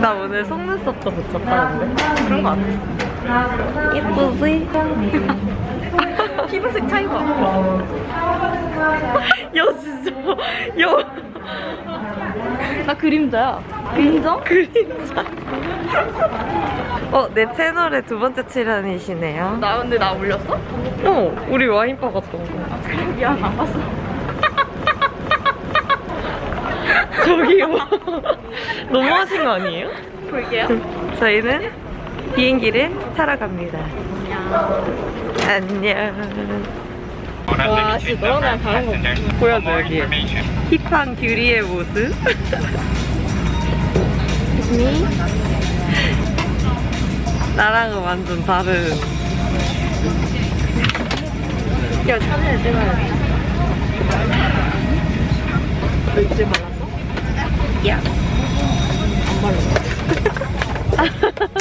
나 오늘 속눈썹도 붙였다는데? 그런 거 같았어. 예쁘지? 피부색 차이 봐. 야, 진짜. 야. 나 그림자야. 그림자? 그림자. 어, 내 채널에 두 번째 출연이시네요. 나 근데 나 올렸어? 어, 우리 와인바 갔던 거. 그래 미안 안 봤어. 저기요. 너무하신 거 아니에요? 볼게요. 저희는 비행기를 타러 갑니다. 안녕. 와 진짜 너랑 나랑 다른 거. 보여줘, 여기. 힙한 규리의 모습. 나랑은 완전 다른. 야 사진을 찍어야지. 너 이제 말랐 어?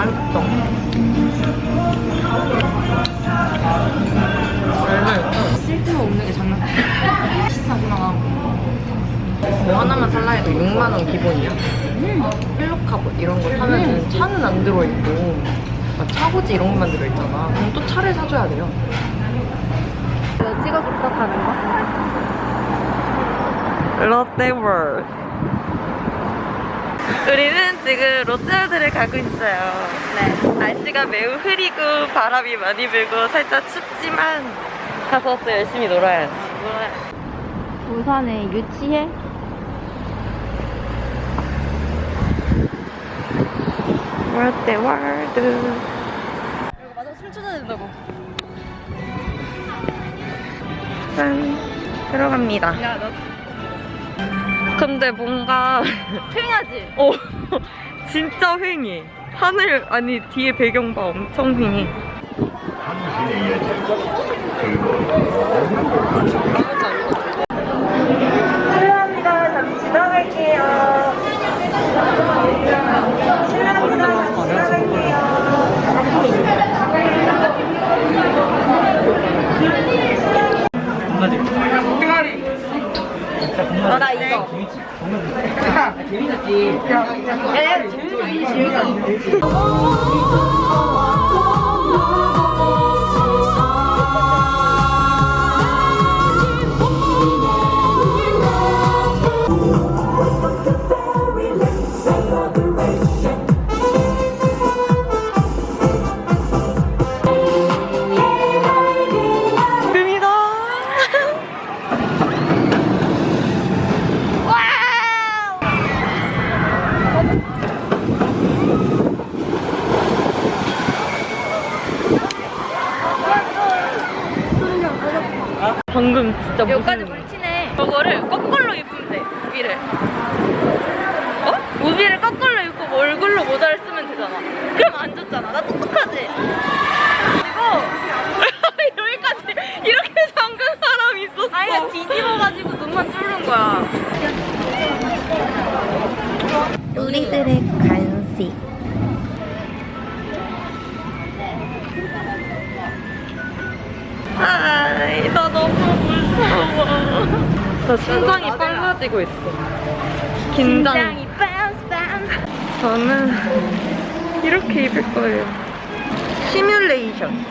맛있어. 쓸데가 없는 게 장난. 비싸구나. 뭐 하나만 살라 해도 6만 원 기본이야. 헬로카봇 이런 거 타면은 차는 안 들어있고 막 차고지 이런 것만 들어있잖아. 그럼 또 차를 사줘야 돼요. 내가 찍어줄까 가는 거? 롯데월드. 우리는 지금 롯데월드를 가고 있어요. 네. 날씨가 매우 흐리고 바람이 많이 불고 살짝 춥지만 가서 또 열심히 놀아야지. 부산에 유치해? 롯데월드. 이거 맞아 술 쳐야 된다고. 짠. 들어갑니다. 야 너 근데 뭔가 퇴하지? 어 진짜 휑해. 하늘 아니 뒤에 배경 봐 엄청 휑해. 실례합니다. 잠시 지나갈게요. 실례합니다. 잠시 지나갈게요. 어, 나 이거. 금이다. 진짜 여기까지 무슨 뭉치네. 저거를 거꾸로 입으면 돼. 우비를. 어? 우비를 거꾸로 입고 뭐 얼굴로 모자를 쓰면 되잖아. 그럼 안 좋잖아. 나 똑똑하지? 그리고 여기까지 이렇게 잠근 사람이 있었어. 아예 뒤집어가지고 눈만 뚫는 거야. 우리들의 간식. 나 심장이 빨라지고 있어. 긴장. 심장이 빤스. 저는 이렇게 입을 거예요. 시뮬레이션.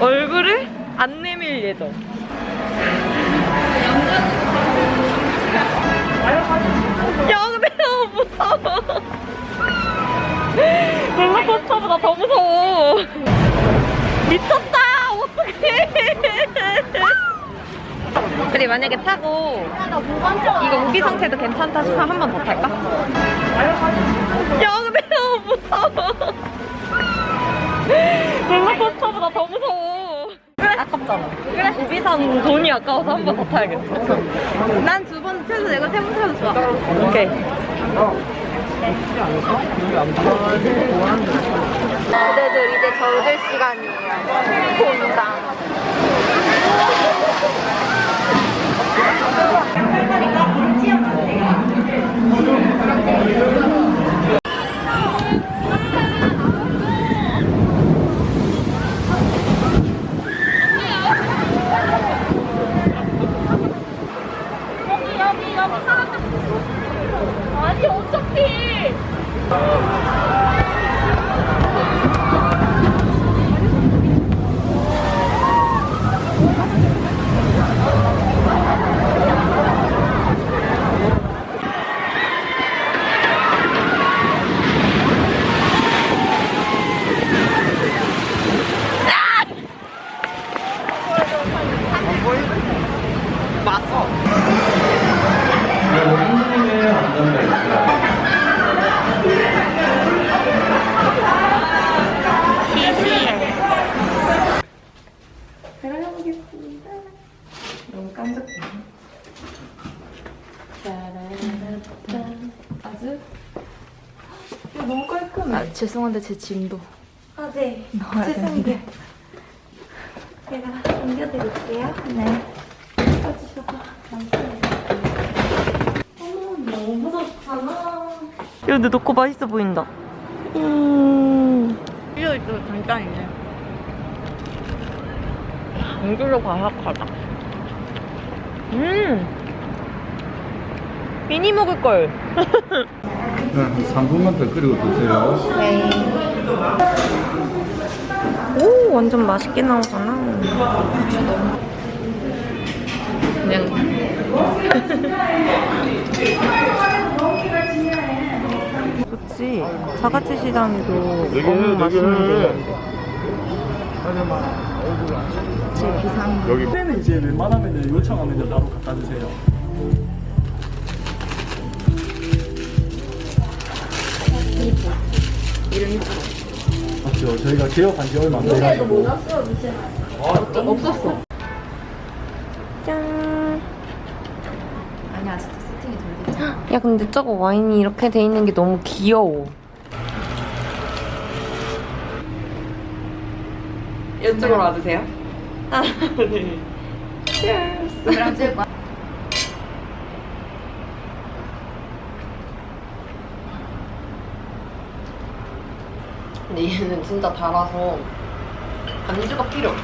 얼굴을 안 내밀 예정. 야, 근데 너무 무서워. 롤러코스터보다 더 무서워. 미쳤다! 어떡해! 우리 만약에 타고 이거 우비 상태도 괜찮다 싶으면 한 번 더 탈까? 야 근데 너무 무서워 롤러코스터보다 더 무서워 번 돈이 아까워서 한 번 더 타야겠어. 난 두 번 타도 내가 세 번 타도 좋아. 오케이. 그대들 이제 겨울 시간이에요. 본당. ¡Vamos! 너무 깜짝이야. 아주 야, 너무 깔끔해. 아, 죄송한데 제 짐도 아, 네. 넣어야 죄송해요. 되는데 제가 옮겨드릴게요. 네. 써주셔서 감사해요. 어머, 너무 좋잖아. 야 근데 넣고 맛있어 보인다 음 이거 있어 간단이네 안주로 바삭하다 음. 미니 먹을 걸. 네, 한 3분만 더 끓이고 드세요. 오 완전 맛있게 나오잖아. 그냥. 그치 자가치 시장도 되게 너무 맛있는데 해. 제 비상 여기 그때는 이제 웬만하면 요청하면 이제 바로 갖다 주세요. 맞죠. 저희가 개업한 지 얼마 안 돼가지고 없었어. 짠 아니 아직도 세팅이 덜 됐어. 야 근데 저거 와인이 이렇게 돼 있는 게 너무 귀여워 이쪽으로 와주세요. 근데 얘는 진짜 달아서 안주가 필요.